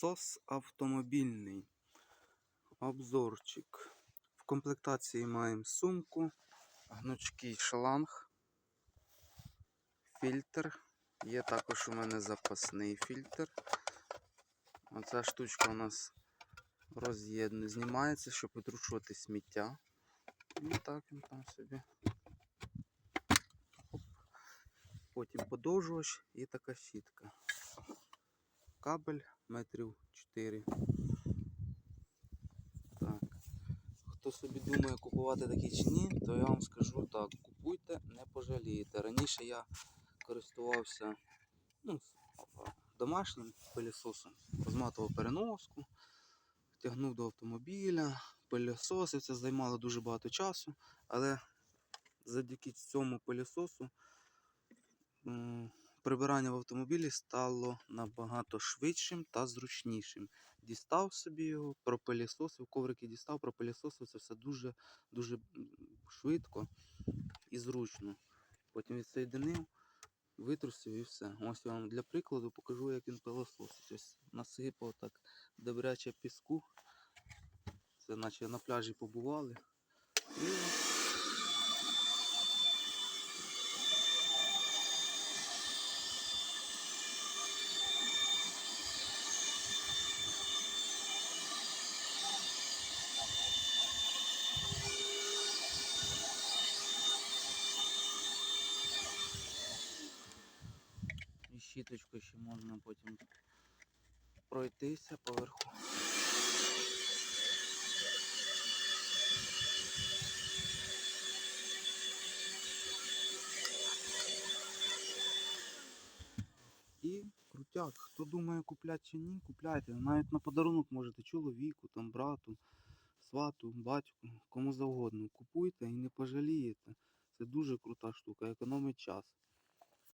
Сос автомобільний. Обзорчик. В комплектації маємо сумку, гнучкий шланг, фільтр. Є також у мене запасний фільтр. Оця штучка у нас роз'єднує, знімається, щоб витрушувати сміття. І так він там собі. Потім подовжувач і така щітка. Кабель метрів 4. Так. Хто собі думає купувати такі чи ні, то я вам скажу так, купуйте, не пожалієте. Раніше я користувався ну, домашнім пилісосом, розматував переноску, тягнув до автомобіля, пилісосив, це займало дуже багато часу, але завдяки цьому пилісосу прибирання в автомобілі стало набагато швидшим та зручнішим. Дістав собі його, пропилісосив, коврики дістав, пропилісосив, це все дуже, дуже швидко і зручно. Потім відсоєдинив, витрусив і все. Ось я вам для прикладу покажу, як він пилососить. Ось насипав так добряче піску. Це наче на пляжі побували. І щіточкою ще можна потім пройтися поверху. І крутяк. Хто думає купляти чи ні, купляйте. Навіть на подарунок можете чоловіку, там, брату, свату, батьку, кому завгодно. Купуйте і не пожалієте. Це дуже крута штука, економить час.